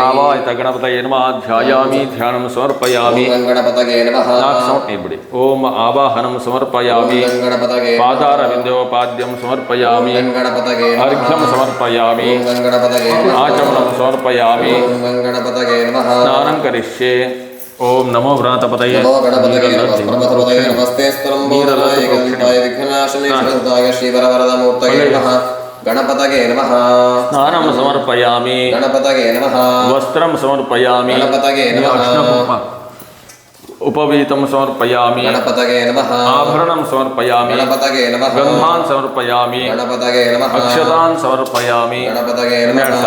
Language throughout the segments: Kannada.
ಆವಾಯಿತ ಗಣಪತಯೇ ನಮಃ ಧ್ಯಾಯಾಮಿ ಧ್ಯಾನಂ ಸಮರ್ಪಯಾಮಿ ಗಣಪತಗೆ ನಮಃ ನೋಡಿ ಓಂ ಆವಾಹನಂ ಸಮರ್ಪಯಾಮಿ ಗಣಪತಗೆ ಪಾದಾರವಿಂದೋಪಾದ್ಯಂ ಸಮರ್ಪಯಾಮಿ ಗಣಪತಗೆ ಅರ್ಘ್ಯಂ ಸಮರ್ಪಯಾಮಿ ಗಣಪತಗೆ ಆಚಮನಂ ಸಮರ್ಪಯಾಮಿ ಗಣಪತಗೆ ನಮಃ ಸ್ನಾನಂ ಕರಿಷ್ಯೆ ಓಂ ನಮೋ ವ್ರಾತಪತಯೇ ನಮೋ ಗಣಪತಗೆ ನಮಸ್ತೆ ಸ್ತಂಭೋಧನಾಯ ವಿಘ್ನಾಶನೇ ಶಿವರವರದ ಮೂರ್ತಯೇ ನಮಃ ಗಣಪತಗೆ ನಮಃ ಸ್ನಾನಂ ಸಮರ್ಪಯಾಮಿ ಗಣಪತಗೆ ನಮಃ ವಸ್ತ್ರಂ ಸಮರ್ಪಯಾಮಿ ಗಣಪತಗೆ ನಮಃ ಅರ್ಶನಕುಂಕುಮ ಉಪವೀತಂ ಸಮರ್ಪಯಾಮಿ ಗಣಪತಗೆ ನಮಃ ಆಭರಣಂ ಸಮರ್ಪಯಾಮಿ ಗಣಪತಗೆ ನಮಃ ಗಂಧಾನ್ ಸಮರ್ಪಯಾಮಿ ಗಣಪತಗೆ ನಮಃ ಅಕ್ಷತಾನ್ ಸಮರ್ಪಯಾಮಿ ಗಣಪತಗೆ ಹನ್ನೆರಡು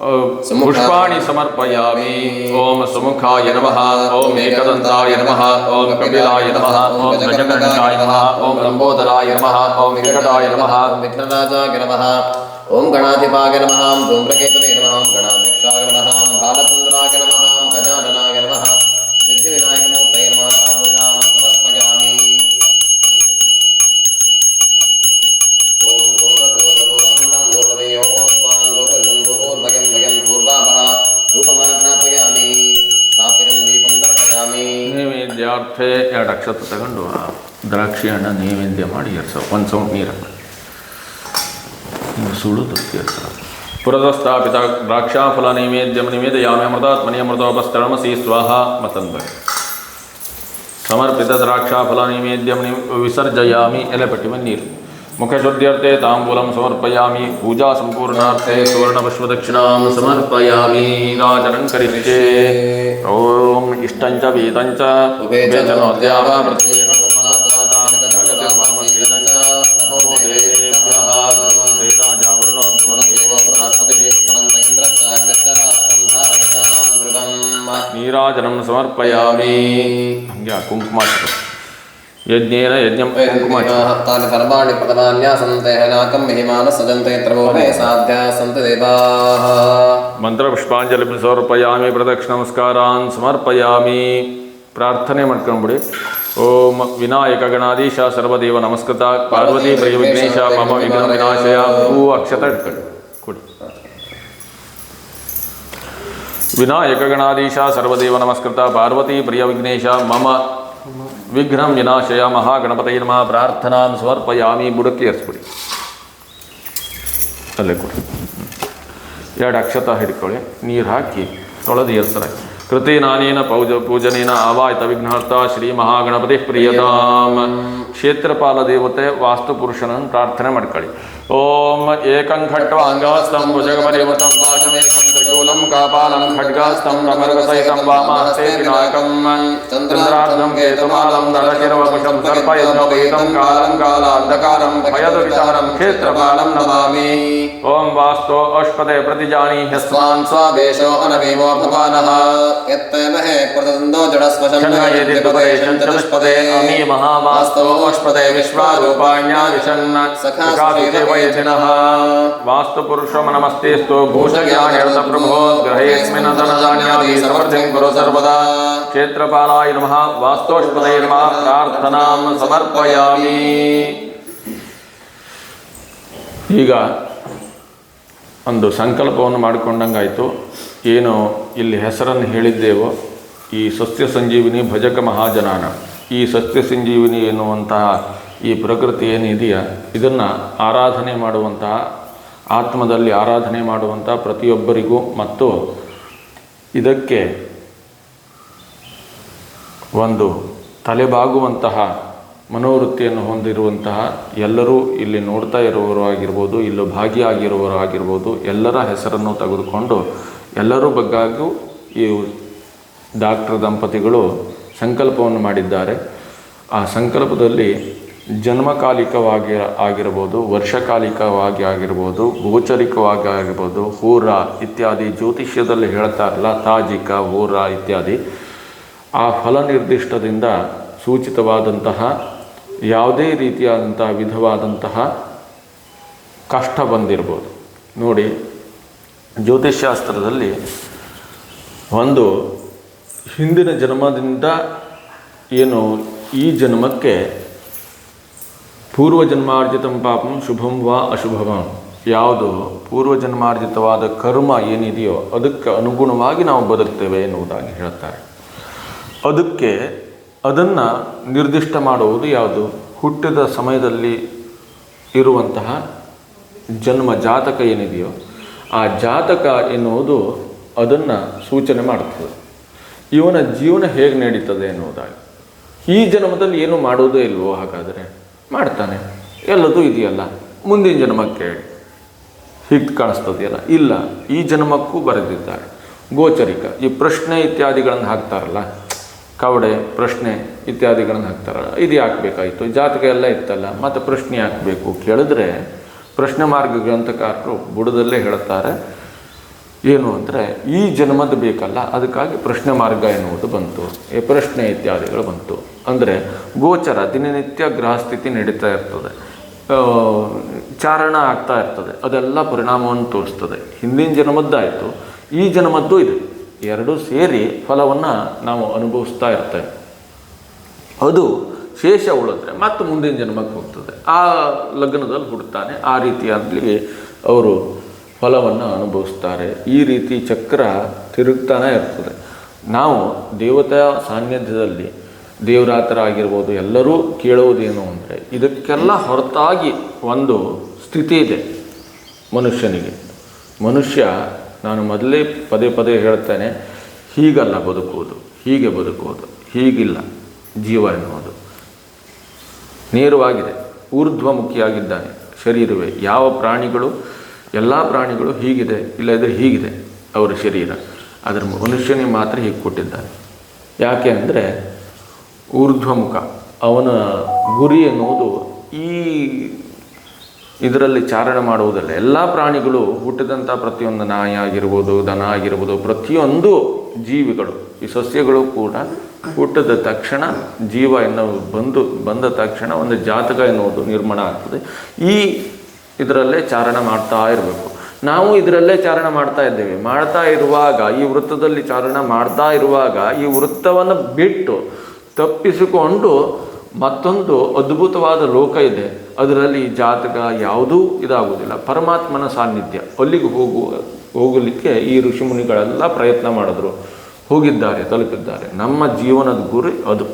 पुष्पाणि समर्पयामि ॐ सुमुखाय नमः ॐ एकदन्ताय नमः ॐ कपिलाय नमः ॐ गजकण्ठाय नमः ॐ लम्बोदराय नमः ॐ विकटाय नमः विघ्नराजाय नमः ॐ गणाधिपाय नमः धूम्रकेतवे नमः गणाध्यक्षाय नमः भालचन्द्राय नमः गजाननाय नमः सिद्धिविनायकमूर्तये नमः ನೈವೇದ್ಯಾರ್ಥೆ ಎರಡು ಅಕ್ಷತ ತಗೊಂಡು ದ್ರಾಕ್ಷಿ ಹಣ್ಣ ನೈವೇದ್ಯ ಮಾಡಿ ಎರ್ಸೋ. ಒಂದು ಸೌಂಡ್ ನೀರು ಹಿಂಗೆ ಸುಳಿದು ಎರ್ಸೋ. ಪುರದಸ್ಥಾಪಿತ ದ್ರಾಕ್ಷಾಫಲ ನೈವೇದ್ಯಂ ನಿವೇದಯಾಮಿ ಅಮೃತಾತ್ಮನಿ ಅಮೃತೋಪಸ್ತರಣಮಸಿ ಸ್ವಾಹ ಮತಂಬ ಸಮರ್ಪಿತ ದ್ರಾಕ್ಷಾಫಲ ನೈವೇದ್ಯಂ ವಿಸರ್ಜಯಾಮಿ ಎಲೆಪಟ್ಟಿ ನೀರು मुखशुद्ध्यर्थे ताम्बूलं समर्पयामि। पूजा सम्पूर्णार्थे सुवर्णपुष्पदक्षिणां समर्पयामि। राजनं करिष्ये। ॐ इष्टं च वीतं च। नीराजनं समर्पयामि। कुङ्कुमाश्रमम् ಯಜ್ಞೇನ ಯಜ್ಞಂ ಕುಂಕುಮ ಹಚ್ಚು. तानि सर्वाणि प्रथमान्यासन्ते हनाकं महिमान सजन्ते त्रवोभे साध्या सन्ति देवाः ಮಂತ್ರಪುಷ್ಪಾಂಜಲಿ ಸಮರ್ಪಯಾಮಿ ಪ್ರದಕ್ಷಿಣ ನಮಸ್ಕಾರಾನ್ ಸಮರ್ಪಯಾಮಿ ಪ್ರಾರ್ಥನೆ ಮಾಡ್ಕೊಂಡ್ಬಿಡಿ ಓಂ ವಿನಾಯಕ ಗಣಾಧೀಶ ಸರ್ವದೇವ ನಮಸ್ಕೃತ ಪಾರ್ವತಿ ಪ್ರಿಯ ವಿಘ್ನೇಶ ಮಮ ವಿಘ್ನ ವಿನಾಶಯ ಹೂ ಅಕ್ಷತ ಇಟ್ಕೊಳ್ಳಿ ಕೊಡಿ ವಿನಾಯಕ ಗಣಾಧೀಶ ಸರ್ವದೇವ ನಮಸ್ಕೃತ ಪಾರ್ವತಿ ಪ್ರಿಯ ವಿಘ್ನೇಶ ಮಮ ವಿಘ್ನಂ ವಿನಾಶಯ ಮಹಾಗಣಪತಿ ನಮಃ, ಪ್ರಾರ್ಥನಾಂ ಸಮರ್ಪಯಾಮಿ, ಬುಡಕ್ಕೆ ಏರಿಸ್ಬಿಡಿ. ಅಲ್ಲೇ ಕೊಡಿ. ಎರಡು ಅಕ್ಷತ ಹಿಡ್ಕೊಳ್ಳಿ. ನೀರು ಹಾಕಿ ತೊಳೆದು ಏರ್ತಾರೆ ಕೃತಿ ನಾನೇನ ಪೌಜ ಪೂಜನೇನ ಆವಾಯಿತ ವಿಘ್ನಾರ್ಥ ಶ್ರೀ ಮಹಾಗಣಪತಿ ಪ್ರಿಯತಾಂ. ಕ್ಷೇತ್ರಪಾಲ ದೇವತೆ ವಾಸ್ತು ಪುರುಷನನ್ನು ಪ್ರಾರ್ಥನೆ ಮಾಡ್ಕೊಳ್ಳಿ ಓಂ ಏಕಂ ಖಟ್ವ ಅಂಗಸ್ತಂ ಭುಜಗಮರಿಮತಂ ಪಾಶಮೇಕಂ ತ್ರಿಶೂಲಂ ಕಾಪಾಲಂ ಖಡ್ಗಾಸ್ತಂ ರಮರ್ಗಸಹಿತಂ ವಾಮಾಸ್ತೆ ಪಿನಾಕಂ ಚಂದ್ರಾರ್ಧಂ ಕೇತುಮಾಲಂ ನರಶಿರವಕುಶಂ ಸರ್ಪಯಜ್ಞೋಪೇತಂ ಕಾಲಂ ಕಾಲಾಂಧಕಾರಂ ಭಯದ ವಿಚಾರಂ ಕ್ಷೇತ್ರಪಾಲಂ ನಮಾಮಿ ಓಂ ವಾಸ್ತೋ ಅಶ್ವತೆ ಪ್ರತಿಜಾನೀಹಸ್ವಾನ್ ಸ್ವಾವೇಶೋ ಅನವೀಮೋ ಭವಾನಃ ಯತ್ತೇನ ಹೇ ಪ್ರದಂದೋ ಜಡಸ್ವಶಂ ಚಂದ್ರಪದೇಶಂ ಚತುಷ್ಪದೇ ಅಮಿ ಮಹಾವಾಸ್ತೋ ಮಹಾವಾಸ್ತೋಷ್ಪದೆ ವಿಶ್ವರೂಪಾಣ್ಯಾದಿಶನ್ನ ಸಖಾದಿದೇವಯತಿನಃ ವಾಸ್ತುಪುರುಷಂ ನಮಸ್ತೆಸ್ತು ಭೂಷಜ್ಞಾನಿರತ ಪ್ರಭೋ ಗ್ರಹೇಸ್ಮಿನ್ ಧನಧಾನ್ಯಾದಿ ಸಮೃದ್ಧಿಂ ಕುರು ಸರ್ವದಾ ಕ್ಷೇತ್ರಪಾಲಾಯ ನಮಃ ವಾಸ್ತೋಷ್ಪದಯ ನಮಃ ಪ್ರಾರ್ಥನಾಂ ಸಮರ್ಪಯಾಮಿ ಈಗ ಒಂದು ಸಂಕಲ್ಪವನ್ನು ಮಾಡಿಕೊಂಡಂಗಾಯಿತು. ಏನು ಇಲ್ಲಿ ಹೆಸರನ್ನು ಹೇಳಿದ್ದೇವೋ ಈ ಸಸ್ಯ ಸಂಜೀವಿನಿ ಭಜಕ ಮಹಾಜನಾನ. ಈ ಸಸ್ಯ ಸಂಜೀವಿನಿ ಎನ್ನುವಂತಹ ಈ ಪ್ರಕೃತಿ ಏನಿದೆಯಾ, ಇದನ್ನು ಆರಾಧನೆ ಮಾಡುವಂತಹ, ಆತ್ಮದಲ್ಲಿ ಆರಾಧನೆ ಮಾಡುವಂತಹ ಪ್ರತಿಯೊಬ್ಬರಿಗೂ ಮತ್ತು ಇದಕ್ಕೆ ಒಂದು ತಲೆಬಾಗುವಂತಹ ಮನೋವೃತ್ತಿಯನ್ನು ಹೊಂದಿರುವಂತಹ ಎಲ್ಲರೂ ಇಲ್ಲಿ ನೋಡ್ತಾ ಇರುವವರು ಆಗಿರ್ಬೋದು, ಇಲ್ಲಿ ಭಾಗಿಯಾಗಿರುವವರು ಆಗಿರ್ಬೋದು, ಎಲ್ಲರ ಹೆಸರನ್ನು ತೆಗೆದುಕೊಂಡು ಎಲ್ಲರೂ ಬಗ್ಗಾಗೂ ಈ ಡಾಕ್ಟರ್ ದಂಪತಿಗಳು ಸಂಕಲ್ಪವನ್ನು ಮಾಡಿದ್ದಾರೆ. ಆ ಸಂಕಲ್ಪದಲ್ಲಿ ಜನ್ಮಕಾಲಿಕವಾಗಿ ಆಗಿರ್ಬೋದು, ವರ್ಷಕಾಲಿಕವಾಗಿ ಆಗಿರ್ಬೋದು, ಗೋಚರಿಕವಾಗಿ ಆಗಿರ್ಬೋದು, ಹೂರ ಇತ್ಯಾದಿ ಜ್ಯೋತಿಷ್ಯದಲ್ಲಿ ಹೇಳ್ತಾರಲ್ಲ ತಾಜಿಕ, ಹೂರ ಇತ್ಯಾದಿ. ಆ ಫಲ ನಿರ್ದಿಷ್ಟದಿಂದ ಸೂಚಿತವಾದಂತಹ, ಯಾವುದೇ ರೀತಿಯಾದಂತಹ ವಿಧವಾದಂತಹ ಕಷ್ಟ ಬಂದಿರ್ಬೋದು. ನೋಡಿ ಜ್ಯೋತಿಷ್ಶಾಸ್ತ್ರದಲ್ಲಿ ಒಂದು ಹಿಂದಿನ ಜನ್ಮದಿಂದ ಏನು ಈ ಜನ್ಮಕ್ಕೆ ಪೂರ್ವಜನ್ಮಾರ್ಜಿತಂ ಪಾಪಂ ಶುಭಂ ವಾ ಅಶುಭವಂ. ಯಾವುದು? ಪೂರ್ವಜನ್ಮಾರ್ಜಿತವಾದ ಕರ್ಮ ಏನಿದೆಯೋ ಅದಕ್ಕೆ ಅನುಗುಣವಾಗಿ ನಾವು ಬದುಕ್ತೇವೆ ಎನ್ನುವುದಾಗಿ ಹೇಳ್ತಾರೆ ಅದಕ್ಕೆ ಅದನ್ನು ನಿರ್ದಿಷ್ಟ ಮಾಡುವುದು ಯಾವುದು? ಹುಟ್ಟಿದ ಸಮಯದಲ್ಲಿ ಇರುವಂತಹ ಜನ್ಮ ಜಾತಕ ಏನಿದೆಯೋ ಆ ಜಾತಕ ಎನ್ನುವುದು ಅದನ್ನು ಸೂಚನೆ ಮಾಡುತ್ತದೆ. ಇವನ ಜೀವನ ಹೇಗೆ ನಡೀತದೆ ಎನ್ನುವುದಾಗಿ. ಈ ಜನ್ಮದಲ್ಲಿ ಏನು ಮಾಡೋದೇ ಇಲ್ವೋ ಹಾಗಾದರೆ ಮಾಡ್ತಾನೆ. ಎಲ್ಲದೂ ಇದೆಯಲ್ಲ. ಮುಂದಿನ ಜನ್ಮಕ್ಕೆ ಹೇಳಿ ಹೀಗೆ ಕಾಣಿಸ್ತದೆಯಲ್ಲ. ಇಲ್ಲ, ಈ ಜನ್ಮಕ್ಕೂ ಬರೆದಿದ್ದಾರೆ. ಗೋಚರಿಕ. ಈ ಪ್ರಶ್ನೆ ಇತ್ಯಾದಿಗಳನ್ನು ಹಾಕ್ತಾರಲ್ಲ. ಕವಡೆ, ಪ್ರಶ್ನೆ ಇತ್ಯಾದಿಗಳನ್ನು ಹಾಕ್ತಾರಲ್ಲ. ಇದು ಹಾಕಬೇಕಾಯಿತು ಜಾತಕ ಎಲ್ಲ ಇತ್ತಲ್ಲ. ಮತ್ತು ಪ್ರಶ್ನೆ ಹಾಕಬೇಕು ಕೇಳಿದ್ರೆ ಪ್ರಶ್ನೆ ಮಾರ್ಗ ಗ್ರಂಥಕಾರರು ಬುಡದಲ್ಲೇ ಹೇಳ್ತಾರೆ ಏನು ಅಂದರೆ ಈ ಜನ್ಮದ ಬೇಕಲ್ಲ, ಅದಕ್ಕಾಗಿ ಪ್ರಶ್ನೆ ಮಾರ್ಗ ಎನ್ನುವುದು ಬಂತು. ಈ ಪ್ರಶ್ನೆ ಇತ್ಯಾದಿಗಳು ಬಂತು. ಅಂದರೆ ಗೋಚರ, ದಿನನಿತ್ಯ ಗ್ರಹಸ್ಥಿತಿ ನಡೀತಾ ಇರ್ತದೆ. ಚಾರಣ ಆಗ್ತಾ ಇರ್ತದೆ. ಅದೆಲ್ಲ ಪರಿಣಾಮವನ್ನು ತೋರಿಸ್ತದೆ. ಹಿಂದಿನ ಜನ್ಮದ್ದಾಯಿತು, ಈ ಜನ್ಮದ್ದು ಇದೆ. ಎರಡೂ ಸೇರಿ ಫಲವನ್ನು ನಾವು ಅನುಭವಿಸ್ತಾ ಇರ್ತೇವೆ. ಅದು ಶೇಷ ಉಳಿದ್ರೆ ಮತ್ತೆ ಮುಂದಿನ ಜನ್ಮಕ್ಕೆ ಹೋಗ್ತದೆ. ಆ ಲಗ್ನದಲ್ಲಿ ಹುಡ್ತಾನೆ. ಆ ರೀತಿಯಾಗಲಿ ಅವರು ಫಲವನ್ನು ಅನುಭವಿಸ್ತಾರೆ. ಈ ರೀತಿ ಚಕ್ರ ತಿರುಗ್ತಾನೆ ಇರ್ತದೆ. ನಾವು ದೇವತಾ ಸಾನ್ನಿಧ್ಯದಲ್ಲಿ ದೇವರಾತ್ರ ಆಗಿರ್ಬೋದು ಎಲ್ಲರೂ ಕೇಳುವುದೇನು ಅಂದರೆ, ಇದಕ್ಕೆಲ್ಲ ಹೊರತಾಗಿ ಒಂದು ಸ್ಥಿತಿ ಇದೆ ಮನುಷ್ಯನಿಗೆ. ಮನುಷ್ಯ, ನಾನು ಮೊದಲೇ ಪದೇ ಪದೇ ಹೇಳ್ತೇನೆ, ಹೀಗಲ್ಲ ಬದುಕುವುದು, ಹೀಗೆ ಬದುಕುವುದು, ಹೀಗಿಲ್ಲ ಜೀವ ಎನ್ನುವುದು. ನೇರವಾಗಿದೆ. ಊರ್ಧ್ವಮುಖಿಯಾಗಿದ್ದಾನೆ ಶರೀರವೇ. ಯಾವ ಪ್ರಾಣಿಗಳು ಎಲ್ಲ ಪ್ರಾಣಿಗಳು ಹೀಗಿದೆ ಇಲ್ಲದಿದ್ದರೆ ಹೀಗಿದೆ, ಅವರ ಶರೀರ. ಅದರ ಮನುಷ್ಯನಿಗೆ ಮಾತ್ರ ಹೀಗೆ ಕೊಟ್ಟಿದ್ದಾನೆ. ಯಾಕೆ ಅಂದರೆ ಊರ್ಧ್ವಮುಖ, ಅವನ ಗುರಿ ಎನ್ನುವುದು ಈ ಇದರಲ್ಲಿ ಚಾರಣ ಮಾಡುವುದಲ್ಲ. ಎಲ್ಲ ಪ್ರಾಣಿಗಳು ಹುಟ್ಟಿದಂಥ ಪ್ರತಿಯೊಂದು ನಾಯಿ ಆಗಿರ್ಬೋದು, ದನ ಆಗಿರ್ಬೋದು, ಪ್ರತಿಯೊಂದು ಜೀವಿಗಳು, ಈ ಸಸ್ಯಗಳು ಕೂಡ ಹುಟ್ಟಿದ ತಕ್ಷಣ ಜೀವ ಎನ್ನುವುದು ಬಂದು, ಬಂದ ತಕ್ಷಣ ಒಂದು ಜಾತಕ ಎನ್ನುವುದು ನಿರ್ಮಾಣ ಆಗ್ತದೆ. ಈ ಇದರಲ್ಲೇ ಚಾರಣ ಮಾಡ್ತಾ ಇರಬೇಕು. ನಾವು ಇದರಲ್ಲೇ ಚಾರಣ ಮಾಡ್ತಾ ಇದ್ದೇವೆ. ಮಾಡ್ತಾ ಇರುವಾಗ, ಈ ವೃತ್ತದಲ್ಲಿ ಚಾರಣ ಮಾಡ್ತಾ ಇರುವಾಗ ಈ ವೃತ್ತವನ್ನು ಬಿಟ್ಟು ತಪ್ಪಿಸಿಕೊಂಡು ಮತ್ತೊಂದು ಅದ್ಭುತವಾದ ಲೋಕ ಇದೆ. ಅದರಲ್ಲಿ ಜಾತಕ ಯಾವುದೂ ಇದಾಗುವುದಿಲ್ಲ. ಪರಮಾತ್ಮನ ಸಾನ್ನಿಧ್ಯ. ಅಲ್ಲಿಗೆ ಹೋಗುವ ಹೋಗಲಿಕ್ಕೆ ಈ ಋಷಿಮುನಿಗಳೆಲ್ಲ ಪ್ರಯತ್ನ ಮಾಡಿದ್ರು. ಹೋಗಿದ್ದಾರೆ, ತಲುಪಿದ್ದಾರೆ. ನಮ್ಮ ಜೀವನದ ಗುರಿ ಅದು.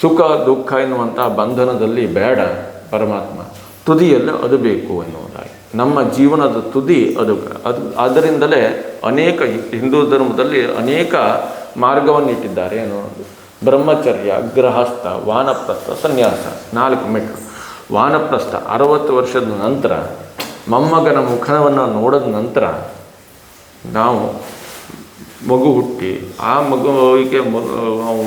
ಸುಖ, ದುಃಖ ಎನ್ನುವಂಥ ಬಂಧನದಲ್ಲಿ ಬೇಡ ಪರಮಾತ್ಮ. ತುದಿಯಲ್ಲಿ ಅದು ಬೇಕು ಎನ್ನುವುದಾಗಿ. ನಮ್ಮ ಜೀವನದ ತುದಿ ಅದು. ಅದು ಅದರಿಂದಲೇ ಅನೇಕ ಹಿಂದೂ ಧರ್ಮದಲ್ಲಿ ಅನೇಕ ಮಾರ್ಗವನ್ನು ಇಟ್ಟಿದ್ದಾರೆ ಎನ್ನುವುದು. ಬ್ರಹ್ಮಚರ್ಯ ಗೃಹಸ್ಥ ವಾನಪ್ರಸ್ಥ ಸನ್ಯಾಸ ನಾಲ್ಕು ಮೆಟ್ಲು ವಾನಪ್ರಸ್ಥ ಅರವತ್ತು ವರ್ಷದ ನಂತರ ಮೊಮ್ಮಗನ ಮುಖವನ್ನು ನೋಡಿದ ನಂತರ ನಾವು ಮಗು ಹುಟ್ಟಿ ಆ ಮಗುವಿಗೆ ಮಗು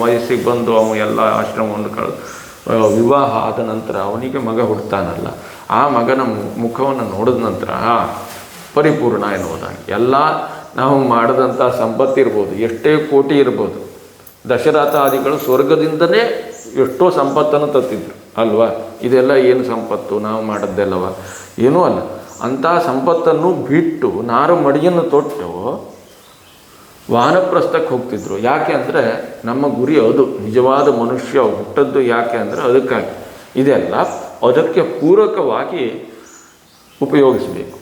ವಯಸ್ಸಿಗೆ ಬಂದು ಅವು ಎಲ್ಲ ಆಶ್ರಮವನ್ನು ಕಳ ಆ, ವಿವಾಹ ಆದ ನಂತರ ಅವನಿಗೆ ಮಗ ಹುಡ್ತಾನಲ್ಲ. ಆ ಮಗನ ಮುಖವನ್ನು ನೋಡಿದ ನಂತರ ಪರಿಪೂರ್ಣ ಎನ್ನುವುದಾಗಿ ಎಲ್ಲ ನಾವು ಮಾಡಿದಂಥ ಸಂಪತ್ತು ಇರ್ಬೋದು, ಎಷ್ಟೇ ಕೋಟಿ ಇರ್ಬೋದು. ದಶರಥಾದಿಗಳು ಸ್ವರ್ಗದಿಂದಲೇ ಎಷ್ಟೋ ಸಂಪತ್ತನ್ನು ತತ್ತಿದ್ರು, ಅಲ್ವಾ? ಇದೆಲ್ಲ ಏನು ಸಂಪತ್ತು? ನಾವು ಮಾಡಿದ್ದೆಲ್ಲವ? ಏನೂ ಅಲ್ಲ. ಅಂಥ ಸಂಪತ್ತನ್ನು ಬಿಟ್ಟು ನಾರು ಮಡಿಯನ್ನು ತೊಟ್ಟು ವಾನಪ್ರಸ್ಥಕ್ಕೆ ಹೋಗ್ತಿದ್ರು. ಯಾಕೆ ಅಂದರೆ ನಮ್ಮ ಗುರಿ ಅದು. ನಿಜವಾದ ಮನುಷ್ಯ ಹುಟ್ಟದ್ದು ಯಾಕೆ ಅಂದರೆ ಅದಕ್ಕಾಗಿ. ಇದೆಲ್ಲ ಅದಕ್ಕೆ ಪೂರಕವಾಗಿ ಉಪಯೋಗಿಸಬೇಕು.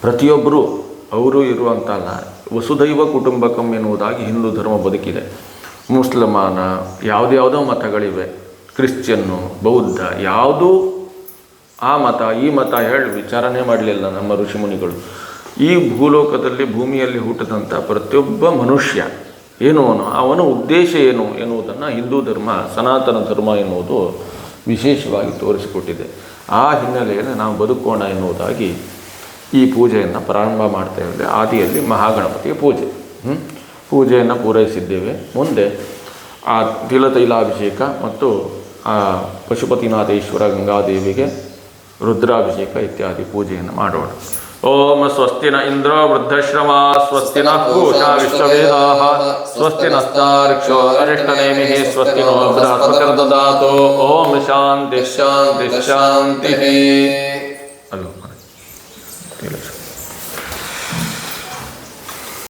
ಪ್ರತಿಯೊಬ್ಬರೂ ಅವರು ಇರುವಂತಲ್ಲ ವಸುದೈವ ಕುಟುಂಬಕಂ ಎನ್ನುವುದಾಗಿ ಹಿಂದೂ ಧರ್ಮ ಬದುಕಿದೆ. ಮುಸ್ಲಮಾನ ಯಾವುದ್ಯಾವುದೋ ಮತಗಳಿವೆ. ಕ್ರಿಶ್ಚಿಯನ್ನು, ಬೌದ್ಧ, ಯಾವುದೂ ಆ ಮತ, ಈ ಮತ ಹೇಳಿ ವಿಚಾರಣೆ ಮಾಡಲಿಲ್ಲ ನಮ್ಮ ಋಷಿಮುನಿಗಳು ಈ ಭೂಲೋಕದಲ್ಲಿ ಭೂಮಿಯಲ್ಲಿ ಹುಟ್ಟಿದಂಥ ಪ್ರತಿಯೊಬ್ಬ ಮನುಷ್ಯ ಏನು ಅವನು? ಅವನ ಉದ್ದೇಶ ಏನು ಎನ್ನುವುದನ್ನು ಹಿಂದೂ ಧರ್ಮ, ಸನಾತನ ಧರ್ಮ ಎನ್ನುವುದು ವಿಶೇಷವಾಗಿ ತೋರಿಸಿಕೊಟ್ಟಿದೆ. ಆ ಹಿನ್ನೆಲೆಯಲ್ಲಿ ನಾವು ಬದುಕೋಣ ಎನ್ನುವುದಾಗಿ ಈ ಪೂಜೆಯನ್ನು ಪ್ರಾರಂಭ ಮಾಡ್ತಾ ಇದ್ದೆ ಆದಿಯಲ್ಲಿ ಮಹಾಗಣಪತಿಯ ಪೂಜೆ? ಪೂಜೆಯನ್ನು ಪೂರೈಸಿದ್ದೇವೆ. ಮುಂದೆ ಆ ತಿಲತೈಲಾಭಿಷೇಕ ಮತ್ತು ಆ ಪಶುಪತಿನಾಥೇಶ್ವರ ಗಂಗಾದೇವಿಗೆ ರುದ್ರಾಭಿಷೇಕ ಇತ್ಯಾದಿ ಪೂಜೆಯನ್ನು ಮಾಡೋಣ. ओम स्वस्ति न इंद्र वृद्धश्रवा स्वस्ति न पूषा स्वस्ति नक्षो अरिष्टनेमि स्वस्ति नो बृहस्पतिर्ददातु। ओम शांति शांति शांति